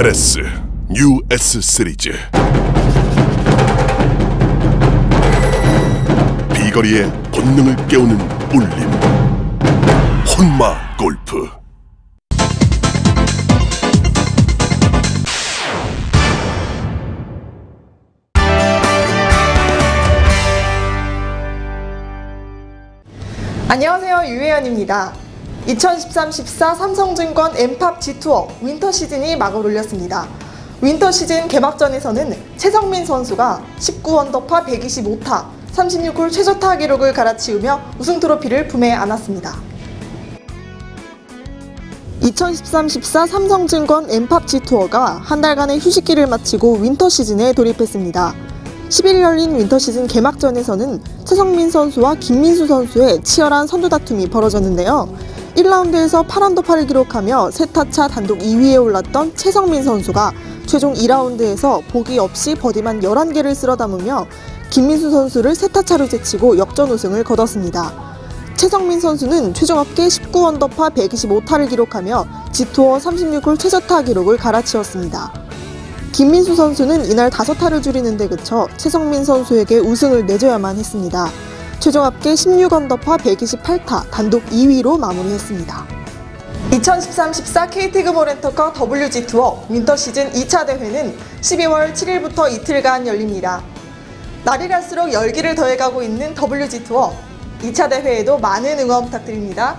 베레스 뉴 S 시리즈 비거리의 본능을 깨우는 울림. 혼마 골프. 안녕하세요 유혜연입니다. 2013-14 삼성증권 엠팝 G투어 윈터 시즌이 막을 올렸습니다. 윈터 시즌 개막전에서는 최성민 선수가 19언더파 125타, 36홀 최저타 기록을 갈아치우며 우승 트로피를 품에 안았습니다. 2013-14 삼성증권 엠팝 G투어가 한 달간의 휴식기를 마치고 윈터 시즌에 돌입했습니다. 10일 열린 윈터 시즌 개막전에서는 최성민 선수와 김민수 선수의 치열한 선두 다툼이 벌어졌는데요. 1라운드에서 8언더파를 기록하며 세타차 단독 2위에 올랐던 최성민 선수가 최종 2라운드에서 보기 없이 버디만 11개를 쓸어 담으며 김민수 선수를 세타차로 제치고 역전 우승을 거뒀습니다. 최성민 선수는 최종 합계 19언더파 125타를 기록하며 G투어 36홀 최저타 기록을 갈아치웠습니다. 김민수 선수는 이날 5타를 줄이는 데 그쳐 최성민 선수에게 우승을 내줘야만 했습니다. 최종 합계 16언더파 128타 단독 2위로 마무리했습니다. 2013-14 KT그모 렌터카 WG 투어 윈터 시즌 2차 대회는 12월 7일부터 이틀간 열립니다. 날이 갈수록 열기를 더해가고 있는 WG 투어 2차 대회에도 많은 응원 부탁드립니다.